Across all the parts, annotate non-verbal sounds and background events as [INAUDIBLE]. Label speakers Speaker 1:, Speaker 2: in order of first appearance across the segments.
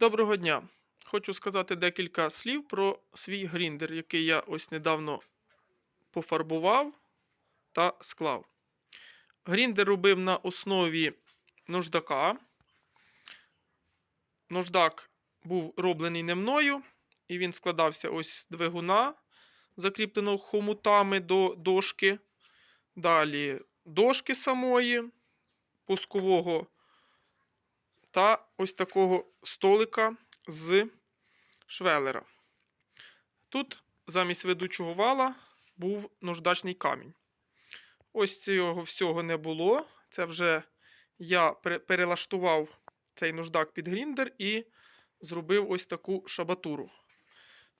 Speaker 1: Доброго дня! Хочу сказати декілька слів про свій гріндер, який я ось недавно пофарбував та склав. Гріндер робив на основі нождака. Нождак був роблений не мною, і він складався ось з двигуна, закріпленого хомутами до дошки. Далі дошки самої, пускового та ось такого столика з швелера. Тут замість ведучого вала був наждачний камінь. Ось цього всього не було. Це вже я перелаштував цей наждак під гріндер і зробив ось таку шабатуру.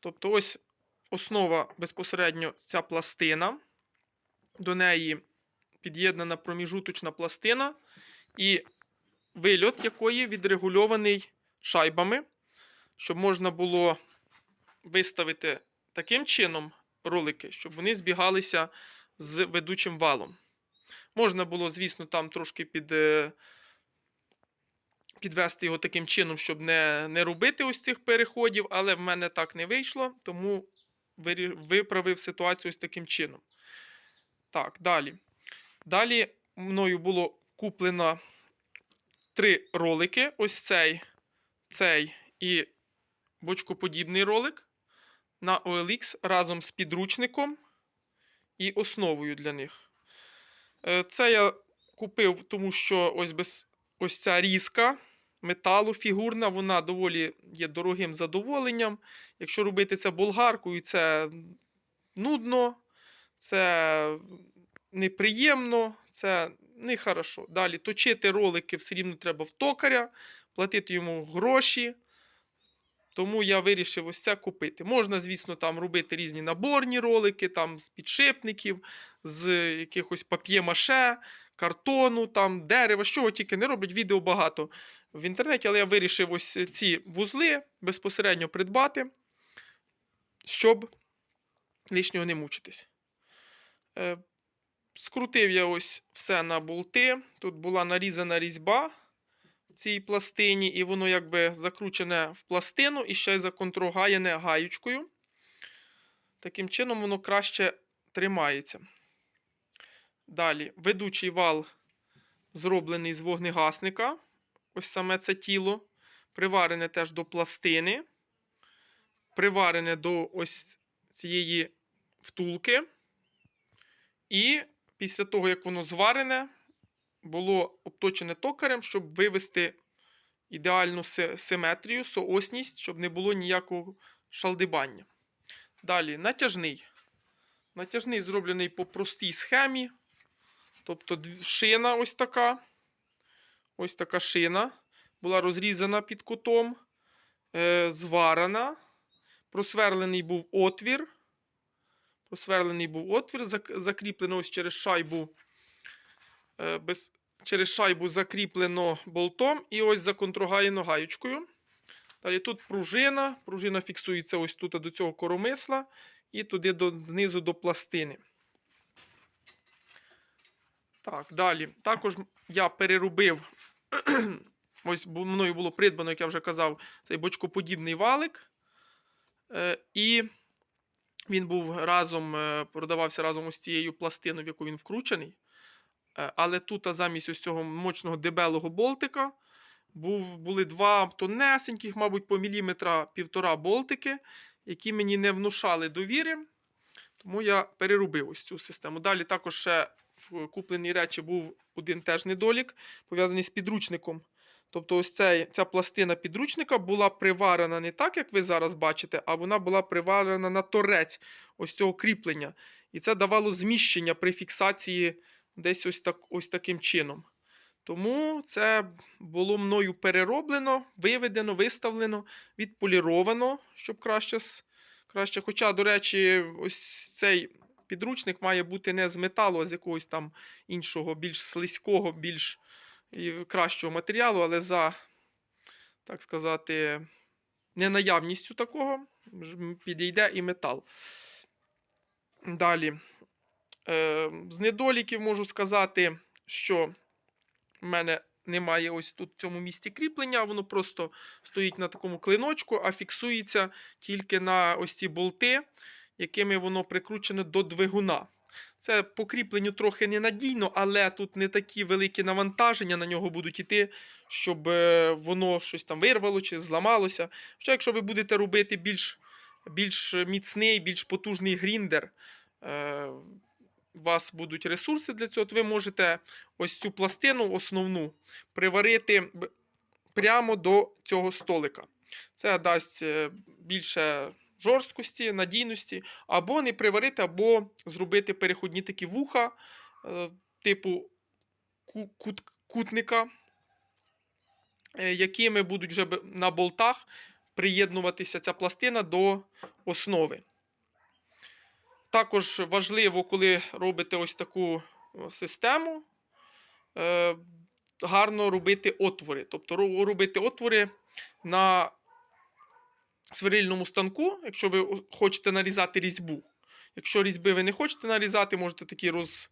Speaker 1: Тобто, ось основа безпосередньо ця пластина. До неї під'єднана проміжуточна пластина. І вильот якої відрегульований шайбами, щоб можна було виставити таким чином ролики, щоб вони збігалися з ведучим валом. Можна було, звісно, там трошки під, е, підвести його таким чином, щоб не, не робити ось цих переходів, але в мене так не вийшло, тому виправив ситуацію ось таким чином. Так, далі. Далі мною було куплено три ролики: ось цей, цей і бочкоподібний ролик на OLX разом з підручником і основою для них. Е, Це я купив, тому що ось, без, ось ця різка металу фігурна, вона доволі є дорогим задоволенням. Якщо робити це болгаркою, це нудно, це неприємно, це нехорошо. Далі точити ролики все рівно треба в токаря, платити йому гроші. Тому я вирішив ось це купити. Можна, звісно, там робити різні наборні ролики, там з підшипників, з якихось пап'є-маше, картону, там, дерева, з чого тільки не роблять. Відео багато в інтернеті, але я вирішив ось ці вузли безпосередньо придбати, щоб лишнього не мучитись. Скрутив я ось все на болти. Тут була нарізана різьба в цій пластині, і воно якби закручене в пластину і ще й законтрогаяне гаючкою. Таким чином воно краще тримається. Далі, ведучий вал зроблений з вогнегасника. Ось саме це тіло. Приварене теж до пластини. Приварене до ось цієї втулки. І після того, як воно зварене, було обточене токарем, щоб вивести ідеальну симетрію, соосність, щоб не було ніякого шалдибання. Далі натяжний. Натяжний зроблений по простій схемі. Тобто шина ось така. Ось така шина. Була розрізана під кутом, е, зварена. Просверлений був отвір. Просверлений був отвір, закріплено ось через шайбу. е, Без, через шайбу закріплено болтом і ось законтрогаєно гаючкою. Далі тут пружина. Пружина фіксується ось тут до цього коромисла і туди до, знизу до пластини. Так, далі. Також я переробив. [CLEARS THROAT] ось мною було придбано, як я вже казав, цей бочкоподібний валик. Е, і він був разом, е, продавався разом із цією пластиною, в яку він вкручений. Е, Але тут замість ось цього мощного дебелого болтика був, були два тонесеньких, мабуть, по міліметра півтора болтики, які мені не внушали довіри. Тому я переробив ось цю систему. Далі також ще в купленій речі був один теж недолік, пов'язаний з підручником. Тобто, ось цей, ця пластина підручника була приварена не так, як ви зараз бачите, а вона була приварена на торець ось цього кріплення. І це давало зміщення при фіксації десь ось, так, ось таким чином. Тому це було мною перероблено, виведено, виставлено, відполіровано, щоб краще. краще. Хоча, до речі, ось цей підручник має бути не з металу, а з якогось там іншого, більш слизького, більш і кращого матеріалу, але за, так сказати, ненаявністю такого підійде і метал. Далі. Е, з недоліків можу сказати, що в мене немає ось тут в цьому місці кріплення, воно просто стоїть на такому клиночку, а фіксується тільки на ось ці болти, якими воно прикручене до двигуна. Це по кріпленню трохи ненадійно, але тут не такі великі навантаження на нього будуть йти, щоб е, воно щось там вирвало чи зламалося. Хоча, якщо ви будете робити більш, більш міцний, більш потужний гріндер, е, у вас будуть ресурси для цього, то ви можете ось цю пластину основну приварити прямо до цього столика. Це дасть е, більше жорсткості, надійності, або не приварити, або зробити переходні такі вуха, е, типу кут, кутника, е, якими будуть вже на болтах приєднуватися ця пластина до основи. Також важливо, коли робите ось таку систему, е, гарно робити отвори. Тобто робити отвори на свирильному станку, якщо ви хочете нарізати різьбу. Якщо різьби ви не хочете нарізати, можете такі роз,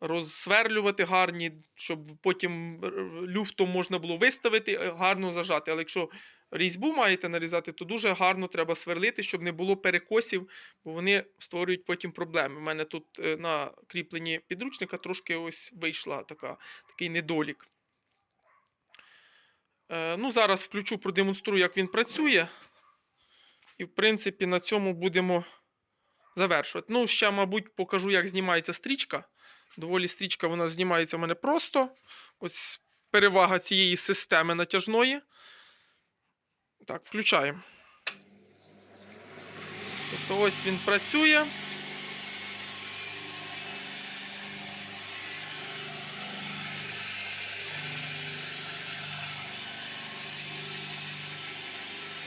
Speaker 1: розсверлювати гарні, щоб потім люфтом можна було виставити, е, гарно зажати. Але якщо різьбу маєте нарізати, то дуже гарно треба сверлити, щоб не було перекосів, бо вони створюють потім проблеми. У мене тут е, на кріпленні підручника трошки ось вийшла така, такий недолік. Е, ну, зараз включу, продемонструю, як він працює. І, в принципі, на цьому будемо завершувати. Ну, ще, мабуть, покажу, як знімається стрічка. Доволі стрічка вона знімається в мене просто. Ось перевага цієї системи натяжної. Так, включаємо. Тобто ось він працює.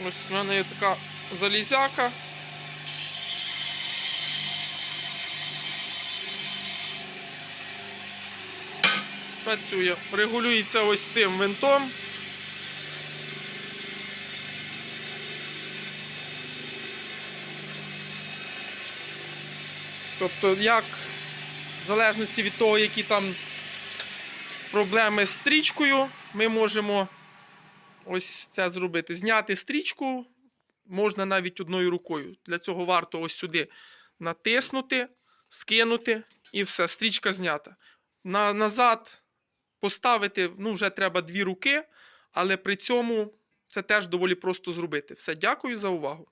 Speaker 1: Ось в мене є така залізяка. Працює. Регулюється ось цим винтом. Тобто, як в залежності від того, які там проблеми з стрічкою, ми можемо ось це зробити. Зняти стрічку можна навіть одною рукою. Для цього варто ось сюди натиснути, скинути і все, стрічка знята. На, назад поставити ну, вже треба дві руки, але при цьому це теж доволі просто зробити. Все, дякую за увагу.